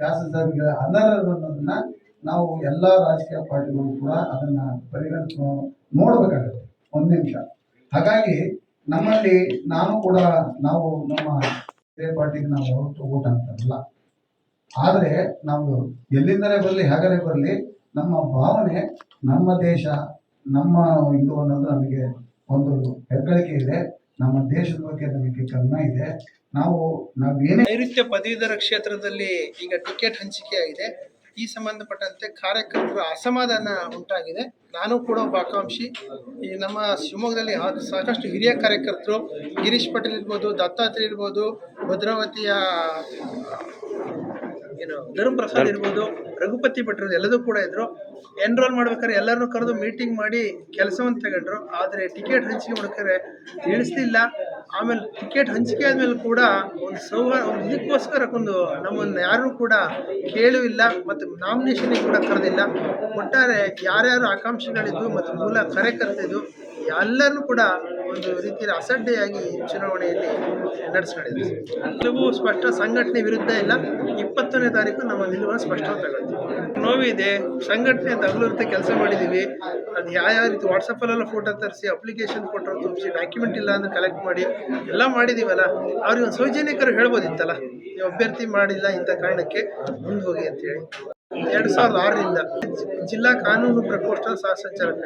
ಶಾಸಕರಿಗೆ ಅನರ್ಹರನ್ನ ನಾವು ಎಲ್ಲ ರಾಜಕೀಯ ಪಾರ್ಟಿಗಳು ಕೂಡ ಅದನ್ನ ಪರಿಗಣಿಸ, ನೋಡಬೇಕಾಗುತ್ತೆ. ಒಂದು ನಿಮಿಷ. ಹಾಗಾಗಿ ನಮ್ಮಲ್ಲಿ ನಾನು ಕೂಡ ನಾವು ನಮ್ಮ ಪಾರ್ಟಿಗೆ ನಾವು ಯಾವತ್ತೂ ಓಟ್ ಹಾಕ್ತಾರಲ್ಲ. ಆದರೆ ನಾವು ಎಲ್ಲಿಂದಲೇ ಬರಲಿ ಹೇಗರೇ ಬರಲಿ, ನಮ್ಮ ಭಾವನೆ ನಮ್ಮ ದೇಶ, ನಮ್ಮ ಇದು ಅನ್ನೋದು ನಮಗೆ ಒಂದು ಹೆಗ್ಗಳಿಕೆ ಇದೆ. ನಮ್ಮ ದೇಶದ ಬಗ್ಗೆ ನಮಗೆ ಗಮನ ಇದೆ. ನಾವು ನಾವು ನೈಋತ್ಯ ಪದವೀಧರ ಕ್ಷೇತ್ರದಲ್ಲಿ ಈಗ ಟಿಕೆಟ್ ಹಂಚಿಕೆ ಆಗಿದೆ. ಈ ಸಂಬಂಧಪಟ್ಟಂತೆ ಕಾರ್ಯಕರ್ತರ ಅಸಮಾಧಾನ ಉಂಟಾಗಿದೆ. ನಾನು ಕೂಡ ಒಬ್ಬ ಆಕಾಂಕ್ಷಿ. ಈ ನಮ್ಮ ಶಿವಮೊಗ್ಗದಲ್ಲಿ ಸಾಕಷ್ಟು ಹಿರಿಯ ಕಾರ್ಯಕರ್ತರು, ಗಿರೀಶ್ ಪಟೇಲ್ ಇರ್ಬೋದು, ದತ್ತಾತ್ರೇಯ ಇರ್ಬೋದು, ಭದ್ರಾವತಿಯ ಏನು ಧರ್ಮ ಪ್ರಸಾದ್ ಇರ್ಬೋದು ರಘುಪತಿ ಭಟ್ರು ಎಲ್ಲದೂ ಕೂಡ ಇದ್ರು. ಎನ್ರೋಲ್ ಮಾಡ್ಬೇಕಾದ್ರೆ ಎಲ್ಲರನ್ನೂ ಕರೆದು ಮೀಟಿಂಗ್ ಮಾಡಿ ಕೆಲಸವನ್ನು ತಗೊಂಡ್ರು. ಆದರೆ ಟಿಕೆಟ್ ಹಂಚಿಕೆ ಮಾಡ್ಬೇಕಾದ್ರೆ ತಿಳಿಸ್ಲಿಲ್ಲ. ಆಮೇಲೆ ಟಿಕೆಟ್ ಹಂಚಿಕೆ ಆದ್ಮೇಲೆ ಕೂಡ ಒಂದು ಸೌಹಾರ್ದ ಒಂದು ಇದಕ್ಕೋಸ್ಕರ ಒಂದು ನಮ್ಮನ್ನು ಯಾರೂ ಕೂಡ ಕೇಳೂ ಇಲ್ಲ ಮತ್ತು ನಾಮಿನೇಷನ್ಗೆ ಕೂಡ ಕರೆದಿಲ್ಲ. ಒಟ್ಟಾರೆ ಯಾರ್ಯಾರು ಆಕಾಂಕ್ಷಿಗಳಿದ್ದು ಮತ್ತು ಮೂಲ ಕಾರ್ಯಕರ್ತಿದ್ದು ಎಲ್ಲರನ್ನೂ ಕೂಡ ಒಂದು ರೀತಿಯಲ್ಲಿ ಅಸಡ್ಡೆಯಾಗಿ ಚುನಾವಣೆಯಲ್ಲಿ ನಡೆಸ್ಕೊಂಡಿದೆ ನಿಲುವು ಸ್ಪಷ್ಟ ಸಂಘಟನೆ ವಿರುದ್ಧ ಇಲ್ಲ. ಇಪ್ಪತ್ತನೇ ತಾರೀಕು ನಮ್ಮ ನಿಲುವನ್ನು ಸ್ಪಷ್ಟವಾಗಿ ತಗೊಳ್ತೀವಿ. ನೋವಿದೆ ಸಂಘಟನೆ ತಗಲುತ್ತೆ ಕೆಲಸ ಮಾಡಿದ್ದೀವಿ. ಅದು ಯಾವ ಯಾವ ರೀತಿ ವಾಟ್ಸಪ್ಪಲ್ಲೆಲ್ಲ ಫೋಟೋ ತರಿಸಿ ಅಪ್ಲಿಕೇಶನ್ ಫೋಟೋ ತುಂಬಿಸಿ ಡಾಕ್ಯುಮೆಂಟ್ ಇಲ್ಲ ಅಂದ್ರೆ ಕಲೆಕ್ಟ್ ಮಾಡಿ, ಎಲ್ಲ ಮಾಡಿದ್ದೀವಲ್ಲ, ಅವ್ರಿಗೆ ಒಂದು ಸೌಜನ್ಯಕರು ಹೇಳ್ಬೋದಿತ್ತಲ್ಲ. ನೀವು ಅಭ್ಯರ್ಥಿ ಮಾಡಿಲ್ಲ ಇಂಥ ಕಾರಣಕ್ಕೆ ಮುಂದೆ ಹೋಗಿ ಅಂತೇಳಿ ಎರಡು ಸಾವಿರದ ಆರರಿಂದ ಜಿಲ್ಲಾ ಕಾನೂನು ಪ್ರಕೋಷ್ಠ ಸಹ ಸಂಚಾಲಕ